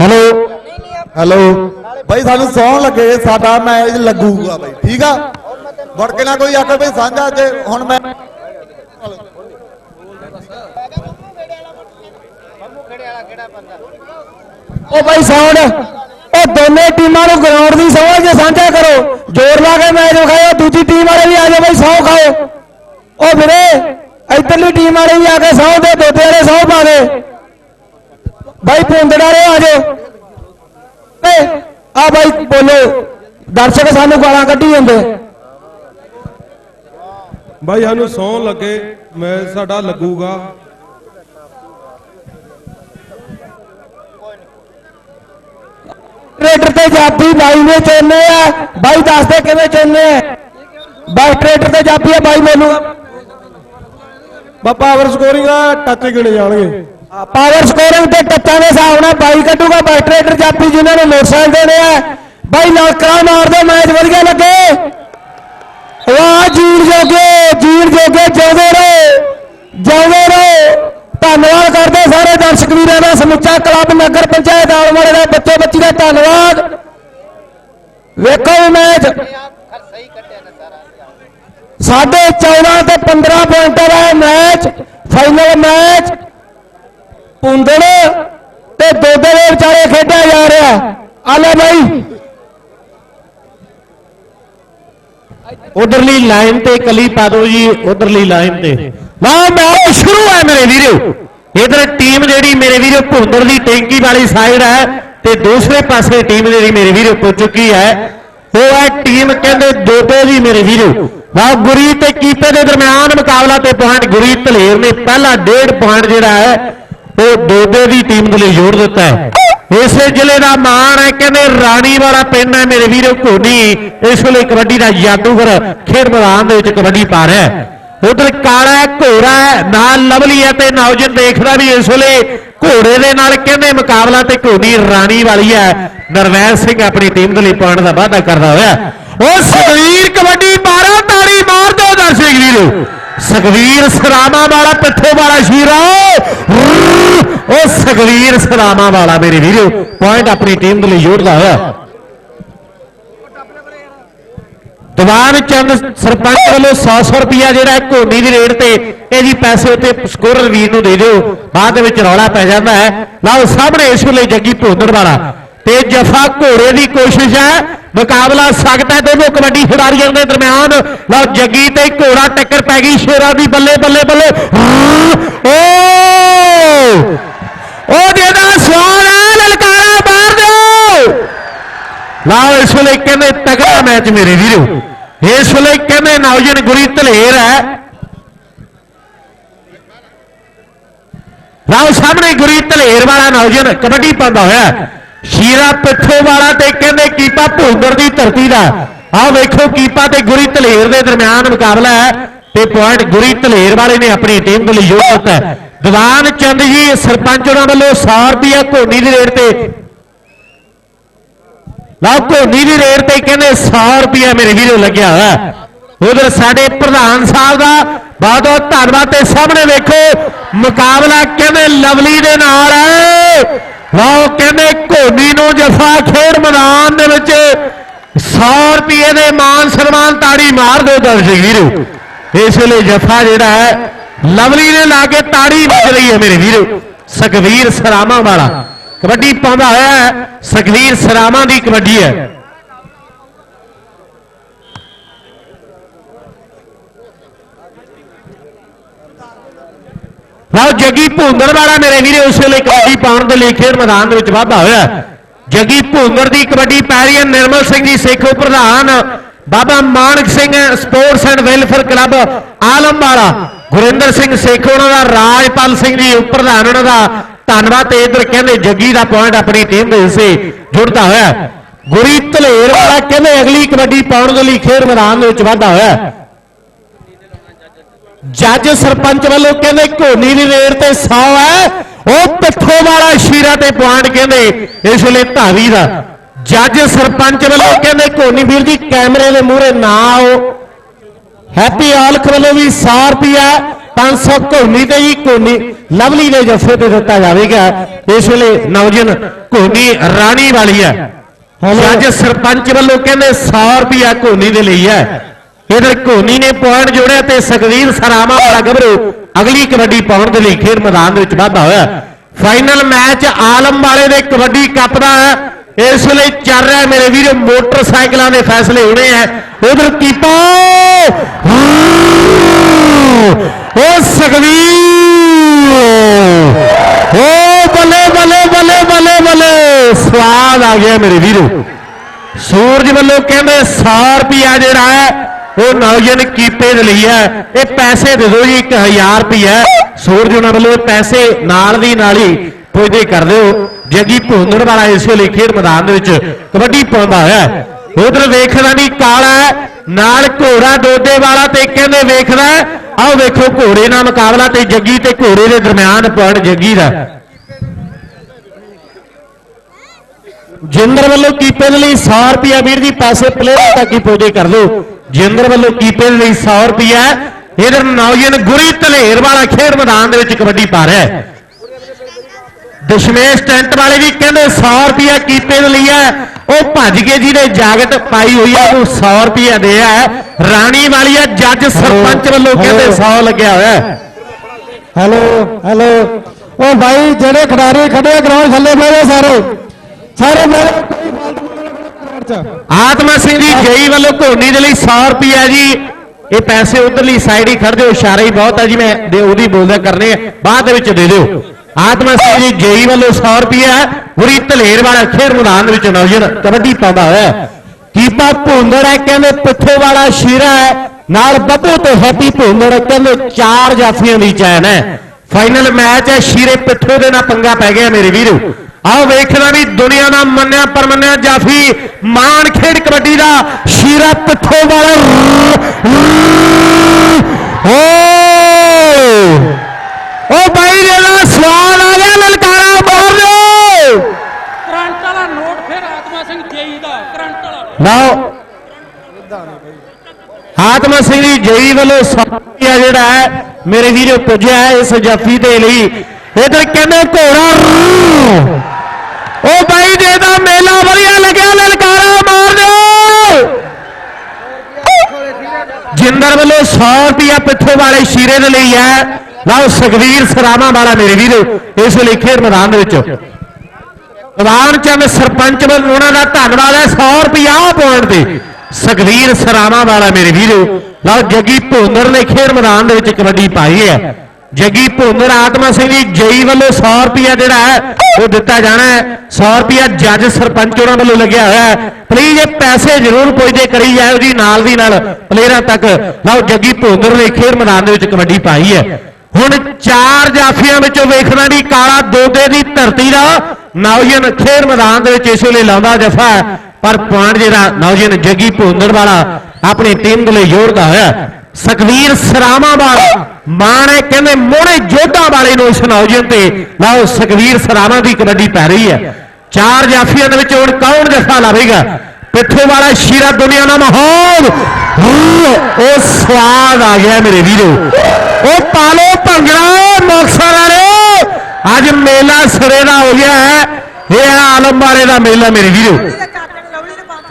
Hello. Hello. ਬਾਈ, ਸਾਨੂੰ ਸੌਣ ਲੱਗੇ, ਸਾਡਾ ਮੈਚ ਲੱਗੂਗਾ ਬਾਈ, ਠੀਕ ਆ? ਵੜ ਕੇ ਨਾ ਕੋਈ ਆਖੇ ਬਈ ਸਾਂਝਾ ਜੇ, ਹੁਣ ਮੈਂ ਉਹ ਬਾਈ ਸਾਊਂਡ ਉਹ ਦੋਨੇ ਟੀਮਾਂ ਨੂੰ ਗਰਾਊਂਡ ਦੀ ਸਮਝ ਕੇ ਸਾਂਝਾ ਕਰੋ। ਜ਼ੋਰ ਲਾ ਕੇ ਮੈਚ ਵਿਖਾਓ ਦੂਜੀ ਟੀਮ ਵਾਲੇ ਵੀ ਆ ਜਾਓ ਬਾਈ, ਸੌ ਖਾਓ। ਉਹ ਵੀਰੇ, ਇੱਧਰਲੀ ਟੀਮ ਵਾਲੇ ਵੀ ਆ ਕੇ ਸੌ ਦੇ ਦੋਦੇ ਵਾਲੇ ਸੌ ਪਾ ਦੇ। ਬਾਈ ਪੁੰਦੜ ਵਾਲੇ ਆ ਜਾਓ। ਏ ਆ ਬਾਈ ਬੋਲੋ ਦਰਸ਼ਕ ਸਾਨੂੰ ਗਾਲਾਂ ਕੱਢੀ ਜਾਂਦੇ। ਬਾਈ ਸਾਨੂੰ ਸੌਣ ਲੱਗੇ ਮੈਂ ਸਾਡਾ ਲੱਗੂਗਾ। ਟਰੈਕਟਰ ਤੇ ਜਾਪੀ ਬਾਈ ਨੇ ਚੋਨੇ ਆ। ਬਾਈ ਦੱਸ ਦੇ ਕਿਵੇਂ ਚੋਨੇ ਆ? ਬਾਈ ਟਰੈਕਟਰ ਤੇ ਜਾਪੀ ਆ ਬਾਈ ਮੈਨੂੰ। ਬਾ ਪਾਵਰ ਸਕੋਰਿੰਗ ਆ ਟੱਚ ਗਿਣੇ ਜਾਣਗੇ। ਪਾਵਰ ਸਕੋਰਿੰਗ ਤੇ ਟੱਚਾਂ ਦੇ ਹਿਸਾਬ ਨਾਲ ਬਾਈ ਕੱਢੂਗਾ, ਬਾਈ ਟਰੈਕਟਰ ਜਾਪੀ ਜਿਨ੍ਹਾਂ ਨੇ ਮੋਟਰਸਾਈਕਲ ਦੇਣੇ ਆ। ਬਾਈ ਨਲਕਾ ਮਾਰਦੇ, ਮੈਚ ਵਧੀਆ ਲੱਗੇ। ਵਾਹ, ਜੀਣ ਜੋਗੇ ਜੀਣ ਜੋਗੇ ਜਿਉਂਦੇ ਰਹੋ ਜਿਉਂਦੇ ਰਹੋ। ਧੰਨਵਾਦ ਕਰਦੇ ਸਾਰੇ ਦਰਸ਼ਕ ਵੀਰਾਂ ਦਾ, ਸਮੁੱਚਾ ਕਲੱਬ, ਨਗਰ ਪੰਚਾਇਤ ਆਲ ਵਾਲੇ ਦਾ ਬੱਚੇ ਬੱਚੀ ਦਾ ਧੰਨਵਾਦ। ਵੇਖੋ ਇਹ ਮੈਚ। ਸਾਢੇ 14 ਤੇ 15 ਪੁਆਇੰਟਾਂ ਦਾ ਇਹ ਮੈਚ ਫਾਈਨਲ ਮੈਚ। ਪੁੰਦੜ ਤੇ ਦੋਦੇ ਦੇ ਵਿਚਾਰੇ ਖੇਡਿਆ ਜਾ ਰਿਹਾ। ਆ ਬਾਈ। ਉਧਰਲੀ ਲਾਈਨ ਤੇ ਕਲੀ ਪਾ ਦਿਓ ਜੀ, ਉਧਰਲੀ ਲਾਈਨ ਤੇ। ਵਾਹ ਮੈਚ ਸ਼ੁਰੂ ਹੈ ਮੇਰੇ ਵੀਰੋ। ਇਧਰ ਟੀਮ ਜਿਹੜੀ ਮੇਰੇ ਵੀਰੋ ਭੁੰਦਰ ਦੀ ਟੈਂਕੀ ਵਾਲੀ ਸਾਈਡ ਹੈ ਤੇ ਦੂਸਰੇ ਪਾਸੇ ਟੀਮ ਜਿਹੜੀ ਮੇਰੇ ਵੀਰੋ ਪੁੱਜ ਚੁੱਕੀ ਹੈ। ਉਹ ਹੈ ਟੀਮ ਕਹਿੰਦੇ ਦੋਦੇ ਦੀ ਮੇਰੇ ਵੀਰੋ। ਵਾਹ ਗੁਰੀ ਤੇ ਕੀਪੇ ਦੇ ਦਰਮਿਆਨ ਮੁਕਾਬਲਾ ਤੇ ਪੁਆਇੰਟ ਗੁਰੀ ਧਲੇਰ ਨੇ ਪਹਿਲਾ ਡੇਢ ਪੁਆਇੰਟ ਜਿਹੜਾ ਹੈ ਉਹ ਦੋਦੇ ਦੀ ਟੀਮ ਦੇ ਲਈ ਜੋੜ ਦਿੱਤਾ ਹੈ। ਇਸੇ ਜ਼ਿਲ੍ਹੇ ਦਾ ਮਾਣ ਹੈ, ਕਹਿੰਦੇ ਰਾਣੀ ਵਾਲਾ ਪਿੰਡ ਹੈ ਮੇਰੇ ਵੀਰੋ ਘੋਣੀ ਇਸ ਵੇਲੇ ਕਬੱਡੀ ਦਾ ਜਾਦੂਗਰ ਖੇਡ ਮੈਦਾਨ ਦੇ ਵਿੱਚ ਕਬੱਡੀ ਪਾ ਰਿਹਾ ਹੈ। ਉਧਰ ਕਾਲਾ ਘੋੜਾ ਨਾਲ ਲਵਲੀ ਹੈ ਤੇ ਨੌਜਨ ਦੇਖਦਾ ਵੀ ਇਸ ਵੇਲੇ ਘੋੜੇ ਦੇ ਨਾਲ ਕਹਿੰਦੇ ਮੁਕਾਬਲਾ ਤੇ ਘੋੜੀ ਰਾਣੀ ਵਾਲੀ ਹੈ। ਨਰਵੈਲ ਸਿੰਘ ਆਪਣੀ ਟੀਮ ਦੇ ਲਈ ਪੁਆਇੰਟ ਦਾ ਵਾਅਦਾ ਕਰਦਾ ਹੋਇਆ। ਉਹ ਸਰੀਰ ਕਬੱਡੀ ਮਾਰੋ ਤਾੜੀ ਮਾਰ ਦਿਓ ਦਰਸ਼ਕ ਵੀਰੋ ਸੁਖਵੀਰ ਸਰਾਮਾ ਵਾਲਾ ਪਿੱਠੋ ਵਾਲਾ ਸ਼ੀਰਾ। ਉਹ ਸੁਖਵੀਰ ਸਰਾਮਾ ਵਾਲਾ ਮੇਰੇ ਵੀਰੋ ਪੁਆਇੰਟ ਆਪਣੀ ਟੀਮ ਦੇ ਲਈ ਜੋੜਦਾ ਹੋਇਆ। ਦੀਵਾਨ ਚੰਦ ਸਰਪੰਚ ਵੱਲੋਂ 100 ਰੁਪਿਆ ਜਿਹੜਾ ਹੈ ਘੋਨੀ ਦੀ ਰੇਟ ਤੇ, ਇਹ ਜੀ ਪੈਸੇ ਉੱਤੇ ਸਕੋਰਰ ਵੀਰ ਨੂੰ ਦੇ ਦਿਓ। ਬਾਅਦ ਦੇ ਵਿੱਚ ਰੌਲਾ ਪੈ ਜਾਂਦਾ ਹੈ। ਲਓ ਸਾਹਮਣੇ ਇਸ ਵੇਲੇ ਜੱਗੀ ਭੋਂਦੜ ਵਾਲਾ। ਤੇ ਜਫਾ ਘੋੜੇ ਦੀ ਕੋਸ਼ਿਸ਼ ਹੈ। ਮੁਕਾਬਲਾ ਸਖਤ ਹੈ ਦੋਨੋਂ ਕਬੱਡੀ ਖਿਡਾਰੀਆਂ ਦੇ ਦਰਮਿਆਨ। ਲਓ, ਜੱਗੀ ਤੇ ਘੋੜਾ ਟੱਕਰ ਪੈ ਗਈ, ਸ਼ੇਰਾਂ ਦੀ ਬੱਲੇ ਬੱਲੇ ਬੱਲੇ। ਓ! ਉਹ ਜਿਹਦਾ ਸਵਾਲ ਹੈ, ਲਲਕਾਰਾ ਮਾਰ ਦਿਓ! ਲਓ, ਇਸ ਵੇਲੇ ਕਹਿੰਦੇ ਤਗੜਾ ਮੈਚ ਮੇਰੇ ਵੀਰੋ। ਇਸ ਵੇਲੇ ਕਹਿੰਦੇ ਨੌਜਨ ਗੁਰੀ ਧਲੇਰ ਹੈ। ਲਓ, ਸਾਹਮਣੇ ਗੁਰੀ ਧਲੇਰ ਵਾਲਾ ਨੌਜਵਾਨ ਕਬੱਡੀ ਪਾਉਂਦਾ ਹੋਇਆ। ਸ਼ੀਰਾ ਪਿੱਠੋ ਵਾਲਾ ਤੇ ਕਹਿੰਦੇ ਕੀਪਾ ਭੁੰਦਰ ਦੀ ਧਰਤੀ ਦਾ। ਆਹ ਵੇਖੋ ਕੀਪਾ ਤੇ ਗੁਰੀ ਧਲੇਰ ਦੇ ਦਰਮਿਆਨ ਮੁਕਾਬਲਾ ਹੈ ਤੇ ਪੁਆਇੰਟ ਗੁਰੀ ਧਲੇਰ ਵਾਲੇ ਨੇ ਆਪਣੀ ਟੀਮ ਦੇ ਲਈ ਜੋੜ ਹੈ। ਦੀਵਾਨ ਚੰਦ ਜੀ, ਸਰਪੰਚ ਉਹਨਾਂ ਵੱਲੋਂ 100 ਰੁਪਿਆ ਧੋਨੀ ਦੀ ਰੇਟ ਤੇ। ਲਓ, ਧੋਨੀ ਦੀ ਰੇਟ ਤੇ ਕਹਿੰਦੇ 100 ਰੁਪਿਆ ਮੇਰੇ ਵੀਰੋ ਲੱਗਿਆ ਹੋਇਆ ਉਧਰ ਸਾਡੇ ਪ੍ਰਧਾਨ ਸਾਹਿਬ ਦਾ ਬਹੁਤ ਬਹੁਤ ਧੰਨਵਾਦ ਤੇ ਸਾਹਮਣੇ ਵੇਖੋ ਮੁਕਾਬਲਾ ਕਹਿੰਦੇ ਲਵਲੀ ਦੇ ਨਾਲ ਹੈ। ਲਓ ਕਹਿੰਦੇ ਧੋਨੀ ਨੂੰ ਜਫਾ ਖੇਡ ਮੈਦਾਨ ਦੇ ਵਿੱਚ 100 ਰੁਪਏ ਦੇ ਮਾਨ ਸਨਮਾਨ ਤਾੜੀ ਮਾਰ ਦਿਓ ਦਰਸ਼ਕ ਵੀਰੋ ਇਸ ਵੇਲੇ ਜਫਾ ਜਿਹੜਾ ਹੈ, ਲਵਲੀ ਨੇ ਲਾ ਕੇ ਤਾੜੀ ਵੱਜ ਰਹੀ ਹੈ ਮੇਰੇ ਵੀਰੋ। ਸੁਖਵੀਰ ਸਰਾਮਾ ਵਾਲਾ। ਕਬੱਡੀ ਪਾਉਂਦਾ ਹੋਇਆ ਹੈ, ਸੁਖਵੀਰ ਸਰਾਮਾ ਦੀ ਕਬੱਡੀ ਹੈ। ਲਓ ਜੱਗੀ ਭੂੰਦਰ ਵਾਲਾ ਮੇਰੇ ਵੀਰੇ, ਉਸ ਵੇਲੇ ਕਬੱਡੀ ਪਾਉਣ ਦੇ ਲਈ ਖੇਡ ਮੈਦਾਨ ਦੇ ਵਿੱਚ ਵਾਧਾ ਹੋਇਆ। ਜੱਗੀ ਭੂੰਦਰ ਦੀ ਕਬੱਡੀ ਪੈ ਰਹੀ ਹੈ, ਨਿਰਮਲ ਸਿੰਘ ਜੀ, ਸੇਖੋ ਪ੍ਰਧਾਨ, Baba Manak Singh sports and welfare club, Alam Wala. Gurinder Singh Sekhon, ਉਹਨਾਂ ਦਾ, ਰਾਜਪਾਲ ਸਿੰਘ ਜੀ, ਉਪ ਪ੍ਰਧਾਨ, ਉਹਨਾਂ ਦਾ ਧੰਨਵਾਦ ਤੇ ਇਧਰ ਕਹਿੰਦੇ ਜੱਗੀ ਦਾ ਪੁਆਇੰਟ ਆਪਣੀ ਟੀਮ ਦੇ ਹਿੱਸੇ ਜੁੜਦਾ ਹੋਇਆ। ਗੁਰੀ ਧਲੇਰ ਵਾਲਾ ਕਹਿੰਦੇ ਅਗਲੀ ਕਬੱਡੀ ਪਾਉਣ ਦੇ ਲਈ ਖੇਡ ਮੈਦਾਨ ਦੇ ਵਿੱਚ ਵਾਧਾ ਹੋਇਆ। ਜੱਜ ਸਰਪੰਚ ਵੱਲੋਂ ਕਹਿੰਦੇ ਘੋਨੀ ਦੀ ਰੇਟ ਤੇ 100 ਹੈ। ਉਹ ਪਿੱਠੋ ਵਾਲਾ ਸ਼ੀਰਾ ਤੇ ਪੁਆਇੰਟ ਕਹਿੰਦੇ ਇਸ ਵੇਲੇ ਧਾਵੀ ਦਾ। ਜੱਜ ਸਰਪੰਚ ਵੱਲੋਂ ਕਹਿੰਦੇ ਘੋਨੀ ਵੀਰ ਜੀ ਕੈਮਰੇ ਦੇ ਮੂਹਰੇ ਨਾ ਆਓ। ਹੈਪੀ ਆਲਖ ਵੱਲੋਂ ਵੀ 100 ਰੁਪਿਆ 500 ਘੋਨੀ ਤੇ ਜੀ ਘੋਨੀ ਲਵਲੀ ਦੇ ਜੱਫੇ ਤੇ ਦਿੱਤਾ ਜਾਵੇਗਾ। ਇਸ ਵੇਲੇ ਨੌਜਨ ਘੋਨੀ ਰਾਣੀ ਵਾਲੀ ਹੈ। ਅੱਜ ਸਰਪੰਚ ਵੱਲੋਂ ਕਹਿੰਦੇ 100 ਰੁਪਿਆ ਘੋਨੀ ਦੇ ਲਈ ਹੈ। ਇਧਰ ਘੋਨੀ ਨੇ ਪੁਆਇੰਟ ਜੋੜਿਆ ਤੇ ਸੁਖਵੀਰ ਸਰਾਮਾ ਵਾਲਾ ਗੱਭਰੂ ਅਗਲੀ ਕਬੱਡੀ ਪਾਉਣ ਦੇ ਲਈ ਖੇਡ ਮੈਦਾਨ ਦੇ ਵਿੱਚ ਵਾਧਾ ਹੋਇਆ। ਫਾਈਨਲ ਮੈਚ ਆਲਮ ਵਾਲੇ ਦੇ ਕਬੱਡੀ ਕੱਪ ਦਾ ਹੈ। ਇਸ ਵੇਲੇ ਚੱਲ ਰਿਹਾ ਮੇਰੇ ਵੀਰ, ਮੋਟਰਸਾਈਕਲਾਂ ਦੇ ਫੈਸਲੇ ਹੋਣੇ ਆ। ਉਧਰ ਕੀਪਾ। ਉਹ ਸੁਖਵੀਰ। ਓ ਬੱਲੇ ਬੱਲੇ ਬੱਲੇ ਬੱਲੇ ਬੱਲੇ। ਸਵਾਦ ਆ ਗਿਆ ਮੇਰੇ ਵੀਰੋ। ਸੂਰਜ ਵੱਲੋਂ ਕਹਿੰਦੇ 100 ਰੁਪਿਆ ਜਿਹੜਾ ਹੈ। ਉਹ ਨੌਜਨ ਕੀਪੇ ਦੇ ਲਈ ਹੈ। ਇਹ ਪੈਸੇ ਦੇ ਦਿਓ ਜੀ 1000 ਰੁਪਿਆ ਸੂਰਜ ਉਹਨਾਂ ਵੱਲੋਂ ਪੈਸੇ ਨਾਲ ਦੀ ਨਾਲ ਹੀ ਪੁੱਜਦੇ ਕਰ ਦਿਓ ਜੱਗੀ ਭੁੰਦੜ ਵਾਲਾ ਇਸ ਵੇਲੇ ਖੇਡ ਮੈਦਾਨ ਦੇ ਵਿੱਚ ਕਬੱਡੀ ਪਾਉਂਦਾ ਹੋਇਆ ਉਧਰ ਵੇਖਦਾ ਨਹੀਂ, ਕਾਲਾ ਨਾਲ ਘੋੜਾ ਦੋਦੇ ਵਾਲਾ ਤੇ ਕਹਿੰਦੇ ਵੇਖਦਾ ਆਓ ਵੇਖੋ ਘੋੜੇ ਨਾਲ ਮੁਕਾਬਲਾ ਤੇ ਜੱਗੀ ਤੇ ਘੋੜੇ ਦੇ ਦਰਮਿਆਨ ਪੁਆਇੰਟ ਜੱਗੀ ਦਾ। ਜਿੰਦਰ ਵੱਲੋਂ ਕੀਪੇ ਦੇ ਲਈ 100 ਰੁਪਿਆ ਵੀਰ ਜੀ, ਪੈਸੇ ਪਲੇਅਰ ਤੱਕ ਹੀ ਪਹੁੰਚੇ ਕਰ ਦਿਓ ਜਿੰਦਰ ਵੱਲੋਂ ਕੀਪੇ ਦੇ ਲਈ 100 ਰੁਪਿਆ ਇਧਰ ਨੌਜਨ ਗੁਰੀ ਧਲੇਰ ਵਾਲਾ ਖੇਡ ਮੈਦਾਨ ਦੇ ਵਿੱਚ ਕਬੱਡੀ ਪਾ ਰਿਹਾ ਹੈ। ਦਸ਼ਮੇਸ਼ ਟੈਂਟ ਵਾਲੇ ਵੀ ਕਹਿੰਦੇ 100 ਰੁਪਿਆ ਕੀਪੇ ਦੇ ਲਈ ਹੈ। ਉਹ ਭੱਜ ਕੇ ਜਿਹਦੇ ਜਾਗਟ ਪਾਈ ਹੋਈ ਹੈ ਉਹ 100 ਰੁਪਿਆ ਦੇ ਹੈ। ਰਾਣੀ ਵਾਲੀ ਹੈ ਜੱਜ ਸਰਪੰਚ ਵੱਲੋਂ ਕਹਿੰਦੇ 100 ਲੱਗਿਆ ਹੋਇਆ ਹੈ। ਹੈਲੋ ਹੈਲੋ ਉਹ ਭਾਈ ਜਿਹੜੇ ਖਿਡਾਰੀ ਖੜੇ ਗਰਾਊਂਡ ਥੱਲੇ ਬੈਠੇ ਸਾਰੇ। ਸਾਰੇ ਮੇਰੇ ਕੋਈ ਫਾਲਤੂ ਗਰਾਊਂਡ ਚ ਆਤਮਾ ਸਿੰਘ ਜੀ, ਜਈ ਵੱਲੋਂ ਘੋਨੀ ਦੇ ਲਈ 100 ਰੁਪਿਆ ਜੀ। ਇਹ ਪੈਸੇ ਉਧਰਲੀ ਸਾਈਡ ਹੀ ਖੜ ਦਿਓ ਇਸ਼ਾਰੇ ਹੀ ਬਹੁਤ ਹੈ ਜੀ, ਮੈਂ ਦੇ ਉਹਦੀ ਬੋਲਦਾ ਕਰਨੇ ਬਾਅਦ ਦੇ ਵਿੱਚ ਦੇ ਦਿਓ। ਆਤਮਾ ਸਿੰਘ ਜੀ, ਜਈ ਵੱਲੋਂ 100 ਰੁਪਿਆ ਗੁਰੀ ਧਲੇਰ ਵਾਲਾ ਖੇਡ ਮੈਦਾਨ ਦੇ ਵਿੱਚ ਨੌਜਵਾਨ ਕਬੱਡੀ ਪਾਉਂਦਾ ਹੋਇਆ। ਹੈ। ਕੀਪਾ ਭੁੰਦੜ ਹੈ, ਕਹਿੰਦੇ ਪਿੱਠੋ ਵਾਲਾ ਸ਼ੀਰਾ ਹੈ, ਨਾਲ ਬੱਬੂ ਤੇ ਹੈਪੀ ਭੁੰਦੜ, ਕਹਿੰਦੇ ਚਾਰ ਜਾਫੀਆਂ ਦੀ ਚੈਨ ਹੈ। ਫਾਈਨਲ ਮੈਚ ਹੈ, ਸ਼ੀਰੇ ਪਿੱਠੋ ਦੇ ਨਾਲ ਪੰਗਾ ਪੈ ਗਿਆ ਮੇਰੇ ਵੀਰੋ। ਆਓ ਵੇਖਣਾ ਵੀ ਦੁਨੀਆ ਦਾ ਮੰਨਿਆ ਪਰਮੰਨਿਆ ਜਾਫੀ ਮਾਨ ਖੇਡ ਕਬੱਡੀ ਦਾ ਸ਼ੀਰਾ ਪਿੱਠੋ ਵਾਲਾ ਓ! ਓ ਬਾਈ ਦੇ ਨਾਲ ਸਵਾਲ ਆ ਗਿਆ ਲਲਕਾਰਾ ਮਾਰ ਦਿਓ। ਕਰੰਟ ਵਾਲਾ ਨੋਟ ਫਿਰ ਆਤਮਾ ਸਿੰਘ ਜੇਈ ਦਾ ਕਰੰਟ ਵਾਲਾ। ਲਓ। ਆਤਮਾ ਸਿੰਘ ਜੀ ਜਈ ਵੱਲੋਂ ਸਾਥੀਆ ਜਿਹੜਾ ਹੈ ਮੇਰੇ ਵੀਰੋ ਪੁੱਜਿਆ ਹੈ ਇਸ ਜਾਫੀ ਦੇ ਲਈ। ਇਧਰ ਕਹਿੰਦੇ ਘੋੜਾ ਉਹ ਬਾਈ ਦੇ ਦਾ ਮੇਲਾ ਵਧੀਆ ਲੱਗਿਆ, ਲਲਕਾਰਾ ਮਾਰ ਦਿਓ। ਜਿੰਦਰ ਵੱਲੋਂ 100 ਰੁਪਿਆ ਪਿੱਠੇ ਵਾਲੇ ਸ਼ੀਰੇ ਦੇ ਲਈ ਹੈ। ਲਓ ਸੁਖਵੀਰ ਸਰਾਵਾਂ ਵਾਲਾ ਮੇਰੇ ਵੀਰੋ, ਇਸ ਲਈ ਖੇਡ ਮੈਦਾਨ ਦੇ ਵਿੱਚ। ਪ੍ਰਧਾਨ ਚੰਦ ਸਰਪੰਚ ਵੱਲੋਂ ਉਹਨਾਂ ਦਾ ਧੰਨਵਾਦ ਹੈ 100 ਰੁਪਿਆ ਪੁਆਇੰਟ ਤੇ। ਸੁਖਵੀਰ ਸਰਾਵਾਂ ਵਾਲਾ ਮੇਰੇ ਵੀਰੋ, ਲਓ ਜੱਗੀ ਭੁੰਦਰ ਨੇ ਖੇਡ ਮੈਦਾਨ ਦੇ ਵਿੱਚ ਕਬੱਡੀ ਪਾਈ ਹੈ। ਜੱਗੀ ਭੁੰਦਰ ਆਤਮਾ ਸਿੰਘ ਜੀ ਜਈ ਵੱਲੋਂ 100 ਰੁਪਿਆ ਜਿਹੜਾ ਹੈ, ਉਹ ਦਿੱਤਾ ਜਾਣਾ ਹੈ। 100 ਰੁਪਿਆ ਜੱਜ ਸਰਪੰਚ ਉਹਨਾਂ ਵੱਲੋਂ ਲੱਗਿਆ ਹੋਇਆ ਹੈ। ਪਲੀਜ਼ ਇਹ ਪੈਸੇ ਜ਼ਰੂਰ ਪੁੱਜਦੇ ਕਰੀ ਜਾਓ ਜੀ ਨਾਲ ਦੀ ਨਾਲ। ਪਲੇਅਰਾਂ ਤੱਕ, ਲਓ ਜੱਗੀ ਭੁੰਦਰ ਨੇ ਖੇਡ ਮੈਦਾਨ ਦੇ ਵਿੱਚ ਕਬੱਡੀ ਪਾਈ ਹੈ। ਹੁਣ ਚਾਰ ਜਾਫੀਆਂ ਵਿੱਚੋਂ ਵੇਖਣਾ ਵੀ ਕਾਲਾ ਦੋਦੇ ਦੀ ਧਰਤੀ ਦਾ ਨੌਜਨ ਖੇਡ ਮੈਦਾਨ ਦੇ ਵਿੱਚ ਇਸ ਵੇਲੇ ਲਾਉਂਦਾ ਜਫਾ ਹੈ। ਪਰ ਪੁਆਇੰਟ ਜਿਹੜਾ ਨੌਜਨ ਜੱਗੀ ਭੁੰਦੜ ਵਾਲਾ ਆਪਣੀ ਟੀਮ ਦੇ ਲਈ ਜੋੜਦਾ ਹੋਇਆ ਸੁਖਵੀਰ ਸਰਾਵਾਂ ਵਾਲਾ ਮਾਣ ਹੈ, ਕਹਿੰਦੇ ਮੋਹਣੇ ਜੋਧਾ ਵਾਲੇ ਨੂੰ ਇਸ ਨੌਜਨ ਤੇ। ਲਓ, ਸੁਖਵੀਰ ਸਰਾਮਾ ਦੀ ਕਬੱਡੀ ਪੈ ਰਹੀ ਹੈ। ਚਾਰ ਜਾਫੀਆਂ ਦੇ ਵਿੱਚ ਹੁਣ ਕੌਣ ਜਫਾ ਲਾਵੇਗਾ? ਪਿੱਠੇ ਵਾਲਾ ਸ਼ੀਰਾ ਦੁਨੀਆ ਦਾ ਮਾਹੌਲ। ਉਹ ਸਵਾਦ ਆ ਗਿਆ ਮੇਰੇ ਵੀਰੋ। ਉਹ ਪਾਲੋ ਭੰਗੜਾ ਮੁਕਤਸਰ ਵਾਲੇ। ਅੱਜ ਮੇਲਾ ਸਿਰੇ ਦਾ ਹੋ ਗਿਆ ਹੈ। ਇਹ ਆਲਮ ਵਾਲੇ ਦਾ ਮੇਲਾ ਮੇਰੇ ਵੀਰੋ।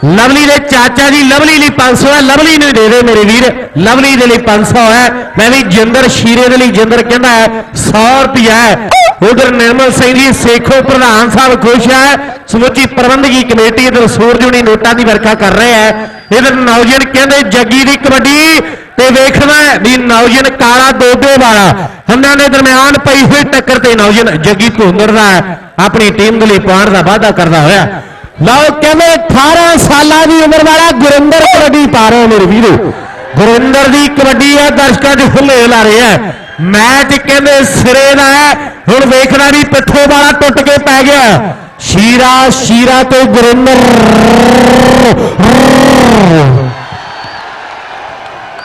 ਲਵਲੀ ਦੇ ਚਾਚਾ ਜੀ, ਲਵਲੀ ਲਈ 500 ਹੈ। ਲਵਲੀ ਨੂੰ ਦੇ ਦੇ ਮੇਰੇ ਵੀਰ। ਲਵਲੀ ਦੇ ਲਈ 500 ਹੈ। ਮੈਂ ਵੀ ਜਿੰਦਰ ਸ਼ੀਰੇ ਦੇ ਲਈ ਜਿੰਦਰ ਕਹਿੰਦਾ ਹੈ 100 ਰੁਪਿਆ ਉਧਰ ਨਿਰਮਲ ਸਿੰਘ ਜੀ, ਸੇਖੋ ਪ੍ਰਧਾਨ ਸਾਹਿਬ ਖੁਸ਼ ਹੈ। ਸਮੁੱਚੀ ਪ੍ਰਬੰਧਕੀ ਕਮੇਟੀ ਇਧਰ ਸੂਰਜੁਣੀ ਨੋਟਾਂ ਦੀ ਵਰਖਾ ਕਰ ਰਹੇ ਹੈ। ਇਧਰ ਨੌਜਵਾਨ ਕਹਿੰਦੇ, ਜੱਗੀ ਦੀ ਕਬੱਡੀ ਤੇ ਵੇਖਣਾ ਵੀ ਨੌਜਨ ਕਾਲਾ ਦੋਦੇ ਵਾਲਾ। ਹੰਨਾਂ ਦੇ ਦਰਮਿਆਨ ਪਈ ਹੋਈ ਟੱਕਰ ਤੇ ਨੌਜਨ ਜੱਗੀ ਘੁੰਮਰਦਾ ਦਾ ਆਪਣੀ ਟੀਮ ਦੇ ਲਈ ਪੁਆਇੰਟ ਦਾ ਵਾਅਦਾ ਕਰਦਾ ਹੋਇਆ। ਲਓ ਕਹਿੰਦੇ 18 ਸਾਲਾਂ ਦੀ ਉਮਰ ਵਾਲਾ ਗੁਰਿੰਦਰ ਕਬੱਡੀ ਪਾ ਰਿਹਾ ਮੇਰੇ ਵੀਰੋ। ਗੁਰਿੰਦਰ ਦੀ ਕਬੱਡੀ ਹੈ ਦਰਸ਼ਕਾਂ 'ਚ ਫੁੱਲੇ ਲਾ ਰਿਹਾ ਹੈ। ਮੈਚ ਕਹਿੰਦੇ ਸਿਰੇ ਦਾ ਹੈ। ਹੁਣ ਵੇਖਣਾ ਵੀ ਪਿੱਠੋ ਵਾਲਾ ਟੁੱਟ ਕੇ ਪੈ ਗਿਆ। ਸ਼ੀਰਾ ਸ਼ੀਰਾ ਤੇ ਗੁਰਿੰਦਰ।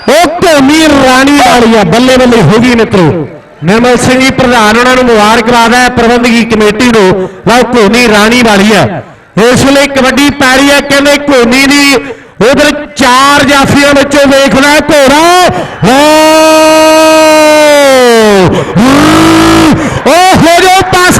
ਉਹ ਧੋਨੀ ਰਾਣੀ ਵਾਲੀ ਆ, ਬੱਲੇ ਬੱਲੇ ਹੋ ਗਈ ਮਿੱਤਰੋ। ਨਿਰਮਲ ਸਿੰਘ ਜੀ, ਪ੍ਰਧਾਨ ਉਹਨਾਂ ਨੂੰ ਮੁਬਾਰਕਬਾਦ ਹੈ ਪ੍ਰਬੰਧਕੀ ਕਮੇਟੀ ਨੂੰ। ਲਓ ਧੋਨੀ ਰਾਣੀ ਵਾਲੀ ਹੈ ਇਸ ਵੇਲੇ ਕਬੱਡੀ ਪੈ ਹੈ, ਕਹਿੰਦੇ ਧੋਨੀ ਦੀ ਉਧਰ ਚਾਰ ਜਾਫੀਆਂ ਵਿੱਚੋਂ ਵੇਖਦਾ ਘੋੜਾ। ਓ ਹੋ ਜੋ ਪਾਸ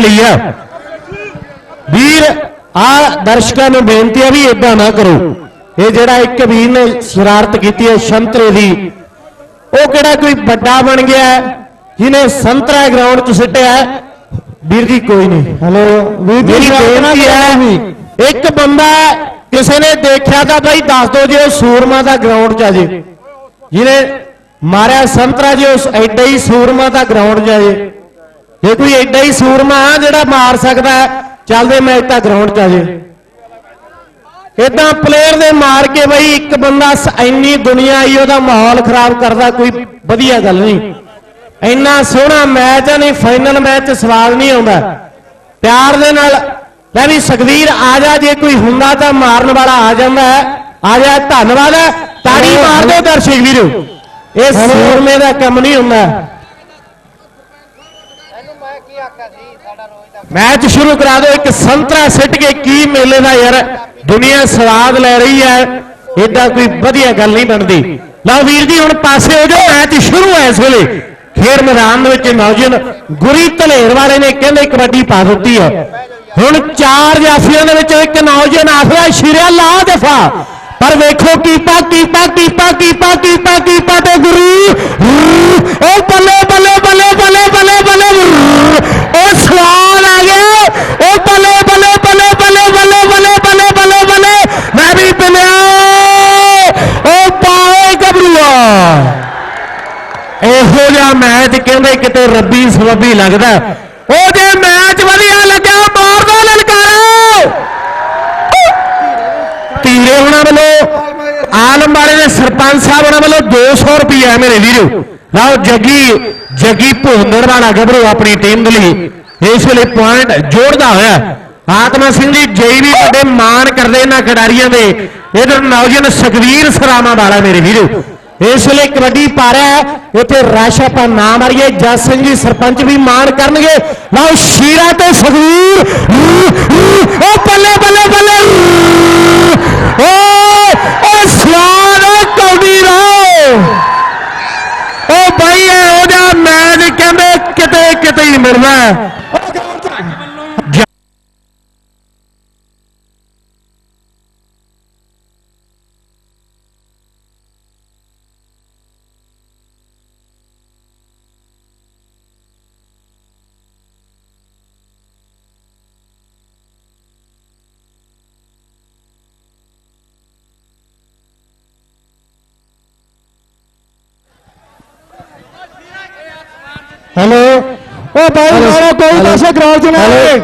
ਕਹਿੰਦੇ ਘੋੜੇ ਨੇ ਲਈ ਆ। ਵੀਰ ਆ ਦਰਸ਼ਕਾਂ ਨੂੰ ਬੇਨਤੀ ਆ ਵੀ ਇਦਾਂ ਨਾ ਕਰੋ। ਇਹ ਜਿਹੜਾ ਇੱਕ ਵੀਰ ਨੇ ਸ਼ਰਾਰਤ ਕੀਤੀ ਹੈ ਸੰਤਰੇ ਦੀ ਉਹ ਕਿਹੜਾ ਕੋਈ ਵੱਡਾ ਬਣ ਗਿਆ ਜਿਹਨੇ ਸੰਤਰਾ ਗਰਾਊਂਡ 'ਚ ਸਿੱਟਿਆ? ਵੀਰ ਜੀ ਕੋਈ ਨਹੀਂ। ਹਲੋ ਵੀਰ ਜੀ ਬੇਨਤੀ ਹੈ ਇੱਕ ਬੰਦਾ ਕਿਸੇ ਨੇ ਦੇਖਿਆ ਤਾਂ ਬਾਈ ਦੱਸ ਦਿਓ ਜੇ ਉਹ ਸੂਰਮਾ ਦਾ ਗਰਾਊਂਡ 'ਚ ਆ ਜੇ। ਜਿਹਨੇ ਮਾਰਿਆ ਸੰਤਰਾ ਜੇ ਉਸ ਐਡਾ ਹੀ ਸੂਰਮਾ ਦਾ ਗਰਾਊਂਡ 'ਚ ਆ ਜੇ। ਜੇ ਕੋਈ ਐਡਾ ਹੀ ਸੂਰਮਾ ਜਿਹੜਾ ਮਾਰ ਸਕਦਾ ਚੱਲਦੇ ਮੈਚ ਤਾਂ ਗਰਾਊਂਡ 'ਚ ਆ ਜੇ। ਇਦਾਂ ਪਲੇਅਰ ਦੇ ਮਾਰ ਕੇ ਬਈ ਇੱਕ ਬੰਦਾ ਇੰਨੀ ਦੁਨੀਆ ਆਈ ਉਹਦਾ ਮਾਹੌਲ ਖਰਾਬ ਕਰਦਾ ਕੋਈ ਵਧੀਆ ਗੱਲ ਨਹੀਂ। ਇੰਨਾ ਸੋਹਣਾ ਮੈਚ ਹੈ ਨਹੀਂ ਫਾਈਨਲ ਮੈਚ ਸਵਾਲ ਨਹੀਂ ਆਉਂਦਾ। ਪਿਆਰ ਦੇ ਨਾਲ ਲੈ ਵੀ ਸੁਖਵੀਰ ਆ ਜਾ ਜੇ ਕੋਈ ਹੁੰਦਾ ਤਾਂ ਮਾਰਨ ਵਾਲਾ ਆ ਜਾਂਦਾ ਆ ਜਾ ਧੰਨਵਾਦ ਤਾੜੀ ਮਾਰ ਦਿਓ ਦਰਸ਼ਕ ਵੀਰੋ। ਇਹ ਸੂਰਮੇ ਦਾ ਕੰਮ ਨਹੀਂ ਹੁੰਦਾ। ਮੈਚ ਸ਼ੁਰੂ ਕਰਾ ਦਿਓ ਇੱਕ ਸੰਤਰਾ ਸਿੱਟ ਕੇ ਕੀ ਮੇਲੇ ਦਾ ਯਾਰ ਦੁਨੀਆ ਸਵਾਦ ਲੈ ਰਹੀ ਹੈ ਏਦਾਂ ਕੋਈ ਵਧੀਆ ਗੱਲ ਨਹੀਂ ਬਣਦੀ ਲਓ ਵੀਰ ਜੀ ਹੁਣ ਪਾਸੇ ਹੋ ਜਾਓ ਮੈਚ ਸ਼ੁਰੂ ਹੈ ਇਸ ਵੇਲੇ ਖੇਡ ਮੈਦਾਨ ਦੇ ਵਿੱਚ ਨੌਜਵਾਨ ਗੁਰੀ ਧਲੇਰ ਵਾਲੇ ਨੇ ਕਹਿੰਦੇ ਕਬੱਡੀ ਪਾ ਦਿੱਤੀ ਹੈ ਹੁਣ ਚਾਰ ਜਾਫੀਆਂ ਦੇ ਵਿੱਚ ਇੱਕ ਨੌਜਵਾਨ ਆਖਦਾ ਸ਼ਿਰਿਆ ਲਾ ਦਫਾ ਪਰ ਵੇਖੋ ਕੀਪਾ ਕੀਪਾ ਕੀਪਾ ਕੀਪਾ ਕੀਪਾ ਕੀਪਾ ਤੇ ਗੁਰੂ ਉਹ ਬੱਲੇ ਬੱਲੇ ਬੱਲੇ ਬੱਲੇ ਬੱਲੇ ਬੱਲੇ ਉਹ ਸਵਾਲ ਆ ਗਿਆ ਉਹ ਬੱਲੇ ਬੱਲੇ ਬੱਲੇ ਬੱਲੇ ਬੱਲੇ ਬੱਲੇ ਬੱਲੇ ਬੱਲੇ ਬੱਲੇ। ਮੈਂ ਵੀ ਪਿਲਿਆ ਉਹ ਪਾਏ ਗੱਭਰੂਆ। ਇਹੋ ਜਿਹਾ ਮੈਚ ਕਹਿੰਦੇ ਕਿਤੇ ਰੱਬੀ ਸਬੱਬੀ ਲੱਗਦਾ। ਉਹ ਜੇ ਮੈਚ ਵਧੀਆ ਲੱਗਿਆ, ਮਾਰ ਦੋ ਲਲਕਾਰਾ। ਧੀਰੇ ਹੋਣਾ ਵੱਲੋਂ, ਆਲਮ ਵਾਲੇ ਦੇ ਸਰਪੰਚ ਸਾਹਿਬ ਹੋਣਾ ਵੱਲੋਂ 200 ਰੁਪਏ ਮੇਰੇ ਵੀਰੋ। ਲਓ ਜੱਗੀ ਜੱਗੀ ਭੋਂਦੜ ਵਾਲਾ ਗੱਭਰੂ ਆਪਣੀ ਟੀਮ ਦੇ ਲਈ। ਇਸ ਵੇਲੇ ਪੁਆਇੰਟ ਜੋੜਦਾ ਹੋਇਆ ਆਤਮਾ ਸਿੰਘ ਜੀ, ਜਈ ਵੀ ਵੱਡੇ ਮਾਣ ਕਰਦੇ ਇਹਨਾਂ ਖਿਡਾਰੀਆਂ ਦੇ। ਇਧਰ ਨੌਜਵਾਨ ਸੁਖਵੀਰ ਸਰਾਮਾ ਵਾਲਾ ਮੇਰੇ ਵੀਰੋ। ਇਸ ਵੇਲੇ ਕਬੱਡੀ ਪਾ ਰਿਹਾ ਹੈ। ਇੱਥੇ ਰਸ਼ ਆਪਾਂ ਨਾ ਮਾਰੀਏ। ਜਸ ਸਿੰਘ ਜੀ, ਸਰਪੰਚ ਵੀ ਮਾਣ ਕਰਨਗੇ। ਲਓ, ਸ਼ੀਰਾ ਤੇ ਸੁਖਵੀਰ। ਉਹ ਬੱਲੇ ਬੱਲੇ ਬੱਲੇ। ਓ ਓ ਸਵਾਦ ਕੌਡੀ ਰੋ ਓ ਭਾਈ ਇਹੋ ਮੈਚ ਕਹਿੰਦੇ ਕਿਤੇ ਕਿਤੇ ਹੀ। ਮਿਲਦਾ ਹੈਲੋ। ਓ ਭਾਈ ਮਾਰੋ ਕੋਈ ਦਰਸ਼ਕ ਗਰਾਊਂਡ ਚ ਨਾ ਆਵੇ।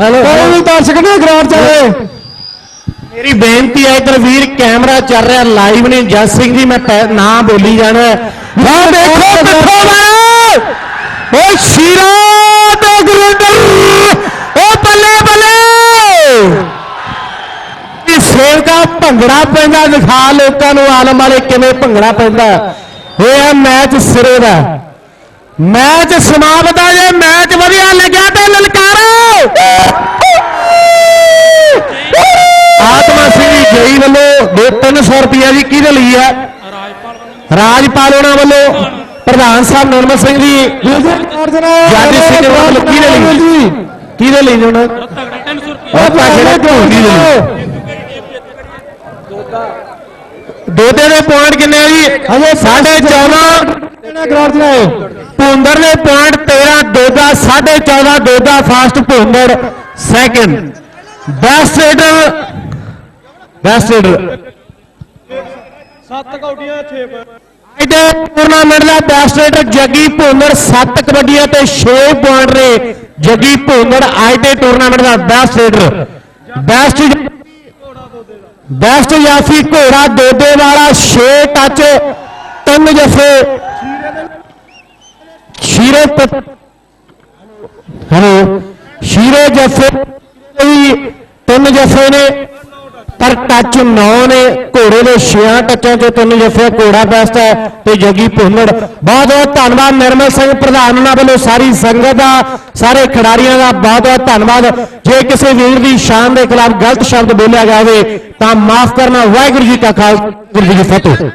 ਹੈਲੋ। ਕੋਈ ਵੀ ਦਰਸ਼ਕ ਨਹੀਂ ਗਰਾਊਂਡ ਚ ਆਵੇ। ਮੇਰੀ ਬੇਨਤੀ ਹੈ ਇਧਰ ਵੀਰ ਕੈਮਰਾ ਚੱਲ ਰਿਹਾ ਲਾਈਵ ਨੇ ਜਸ ਸਿੰਘ ਜੀ ਮੈਂ ਨਾਂ ਬੋਲੀ ਜਾਣਾ। ਹਾਂ ਦੇਖੋ ਕਿੱਥੋਂ ਮਾਰੋ ਓ ਸ਼ੀਰਾ ਤੇ ਗੁਰਿੰਦਰ ਓ ਬੱਲੇ ਬੱਲੇ। ਇਹ ਸੇਵਕਾ ਭੰਗੜਾ ਪੈਂਦਾ ਦਿਖਾ ਲੋਕਾਂ ਨੂੰ ਆਲਮ ਵਾਲੇ ਕਿਵੇਂ ਭੰਗੜਾ ਪੈਂਦਾ। ਇਹ ਆ ਮੈਚ ਸਿਰੇ ਦਾ। ਮੈਚ ਸਮਾਪਤ ਆ ਜੇ ਮੈਚ ਵਧੀਆ ਲੱਗਿਆ ਤੇ ਲਲਕਾਰੋ। ਆਤਮਾ ਸਿੰਘ ਜੀ ਜਈ ਵੱਲੋਂ ਦੋ 300 ਰੁਪਿਆ ਜੀ ਕਿਹਦੇ ਲਈ ਹੈ? ਰਾਜਪਾਲ ਉਹਨਾਂ ਵੱਲੋਂ ਪ੍ਰਧਾਨ ਸਾਹਿਬ ਨਰਮਲ ਸਿੰਘ ਜੀ। ਜਾਜੀ ਸਿੰਘ ਵੱਲੋਂ ਕਿਹਦੇ ਲਈ? ਕਿਹਦੇ ਲਈ ਜੀ ਉਹਨਾਂ ਤਗੜਾ 300 ਜਿਹੜਾ ਢੋਂਗੀ ਲਈ। ਦੋਦੇ ਦੇ ਪੁਆਇੰਟ ਕਿੰਨੇ ਆ ਜੀ? ਹਜੇ 14.5 ਗਰਾਊਂਡ ਚ ਆਏ ਭੁੰਦਰ ਦੇ point 13 Doda 14.5 Doda fast Bhundar second best raider best raider ਸੱਤ ਕੌਡੀਆਂ 6 ਇਹਦੇ ਟੂਰਨਾਮੈਂਟ ਦਾ ਬੈਸਟ ਰੇਡਰ ਜੱਗੀ ਭੁੰਦਰ 7 ਕਬੱਡੀਆਂ ਤੇ 6 ਪੁਆਇੰਟ ਨੇ। ਜੱਗੀ ਭੁੰਦਰ ਅੱਜ ਦੇ ਟੂਰਨਾਮੈਂਟ ਦਾ ਬੈਸਟ ਰੇਡਰ ਬੈਸਟ ਬੈਸਟ ਜਾਫੀ ਘੋੜਾ ਦੋਦੇ ਵਾਲਾ 6 ਟੱਚ ਤਿੰਨ ਜਫੇ। ਹੈਲੋ, ਸ਼ੀਰੇ ਜਫੇ ਵੀ ਤਿੰਨ ਜਫੇ ਨੇ, ਪਰ ਟੱਚ 9 ਨੇ, ਘੋੜੇ ਦੇ 6 ਟੱਚਾਂ ਚੋਂ ਤਿੰਨ ਜੱਫੇ ਘੋੜਾ ਬੈਸਟ ਹੈ ਤੇ ਜੱਗੀ ਭੁੰਨੜ ਬਹੁਤ ਬਹੁਤ ਧੰਨਵਾਦ ਨਿਰਮਲ ਸਿੰਘ ਪ੍ਰਧਾਨ ਉਹਨਾਂ ਵੱਲੋਂ ਸਾਰੀ ਸੰਗਤ ਦਾ, ਸਾਰੇ ਖਿਡਾਰੀਆਂ ਦਾ ਬਹੁਤ ਬਹੁਤ ਧੰਨਵਾਦ। ਜੇ ਕਿਸੇ ਵੀਰ ਦੀ ਸ਼ਾਨ ਦੇ ਖਿਲਾਫ ਗਲਤ ਸ਼ਬਦ ਬੋਲਿਆ ਜਾਵੇ, ਤਾਂ ਮਾਫ ਕਰਨਾ ਵਾਹਿਗੁਰੂ ਜੀ ਕਾ ਖਾਲਸਾ, ਵਾਹਿਗੁਰੂ ਜੀ ਕੀ ਫਤਿਹ।